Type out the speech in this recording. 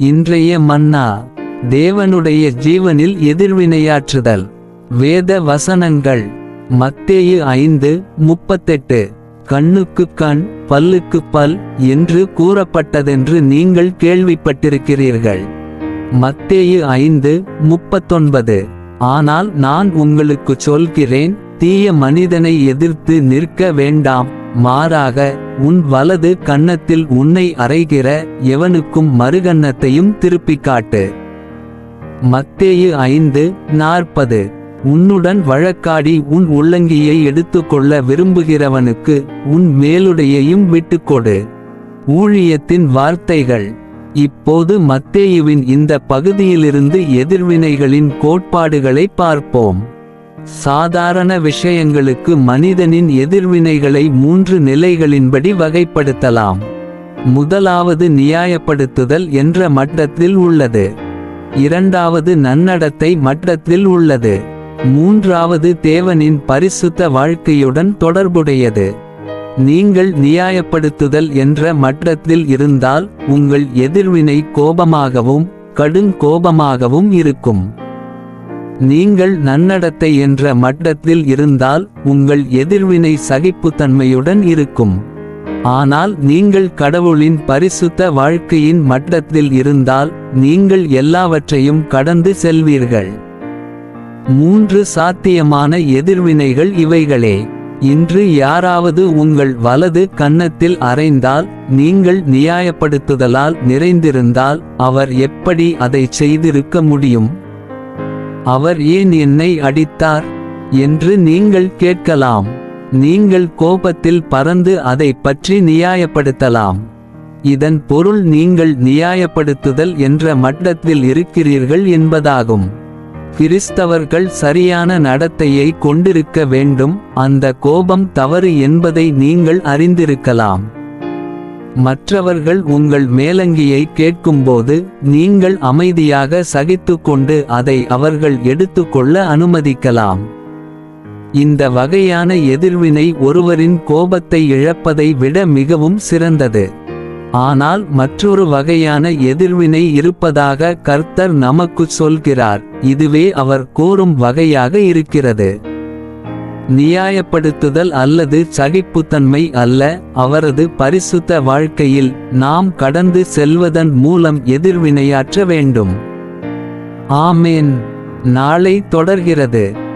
இன்றைய மன்னா தேவனுடைய ஜீவனில் எதிர்வினையாற்றுதல். வேத வசனங்கள் மத்தேயு ஐந்து முப்பத்தெட்டு. கண்ணுக்கு கண் பல்லுக்கு பல் என்று கூறப்பட்டதென்று நீங்கள் கேள்விப்பட்டிருக்கிறீர்கள். மத்தேயு ஐந்து முப்பத்தொன்பது. ஆனால் நான் உங்களுக்கு சொல்கிறேன் தீய மனிதனை எதிர்த்து நிற்க வேண்டாம். மாறாக உன் வலது கன்னத்தில் உன்னை அறைகிற எவனுக்கும் மறுகன்னத்தையும் திருப்பிக் காட்டு. மத்தேயு ஐந்து நாற்பது. உன்னுடன் வழக்காடி உன் உள்ளங்கியை எடுத்துக்கொள்ள விரும்புகிறவனுக்கு உன் மேலுடையையும் விட்டுக்கொடு ஊழியத்தின் வார்த்தைகள். இப்போது மத்தேயுவின் இந்த பகுதியிலிருந்து எதிர்வினைகளின் கோட்பாடுகளை பார்ப்போம். சாதாரண விஷயங்களுக்கு மனிதனின் எதிர்வினைகளை மூன்று நிலைகளின்படி வகைப்படுத்தலாம். முதலாவது நியாயப்படுத்துதல் என்ற மட்டத்தில் உள்ளது. இரண்டாவது நன்னடத்தை மட்டத்தில் உள்ளது. மூன்றாவது தேவனின் பரிசுத்த வாழ்க்கையுடன் தொடர்புடையது. நீங்கள் நியாயப்படுத்துதல் என்ற மட்டத்தில் இருந்தால் உங்கள் எதிர்வினை கோபமாகவும் கடும் கோபமாகவும் இருக்கும். நீங்கள் நன்னடத்தை என்ற மட்டத்தில் இருந்தால் உங்கள் எதிர்வினை சகிப்புத்தன்மையுடன் இருக்கும். ஆனால் நீங்கள் கடவுளின் பரிசுத்த வாழ்க்கையின் மட்டத்தில் இருந்தால் நீங்கள் எல்லாவற்றையும் கடந்து செல்வீர்கள். மூன்று சாத்தியமான எதிர்வினைகள் இவைகளே. இன்று யாராவது உங்கள் வலது கன்னத்தில் அறைந்தால் நீங்கள் நியாயப்படுத்துதலால் நிறைந்திருந்தால் அவர் எப்படி அதை செய்திருக்க முடியும்? அவர் ஏன் என்னை அடித்தார் என்று நீங்கள் கேட்கலாம். நீங்கள் கோபத்தில் பறந்து அதை பற்றி நியாயப்படுத்தலாம். இதன் பொருள் நீங்கள் நியாயப்படுத்துதல் என்ற மட்டத்தில் இருக்கிறீர்கள் என்பதாகும். கிறிஸ்தவர்கள் சரியான நடத்தையை கொண்டிருக்க வேண்டும். அந்த கோபம் தவறு என்பதை நீங்கள் அறிந்திருக்கலாம். மற்றவர்கள் உங்கள் மேலங்கியை கேட்கும்போது நீங்கள் அமைதியாக சகித்துக்கொண்டு அதை அவர்கள் எடுத்துக்கொள்ள அனுமதிக்கலாம். இந்த வகையான எதிர்வினை ஒருவரின் கோபத்தை இழப்பதை விட மிகவும் சிறந்தது. ஆனால் மற்றொரு வகையான எதிர்வினை இருப்பதாக கர்த்தர் நமக்கு சொல்கிறார். இதுவே அவர் கூறும் வகையாக இருக்கிறது. நியாயப்படுத்துதல் அல்லது சகிப்புத்தன்மை அல்ல அவரது பரிசுத்த வாழ்க்கையில் நாம் கடந்து செல்வதன் மூலம் எதிர்வினையாற்ற வேண்டும். ஆமேன். நாளை தொடர்கிறது.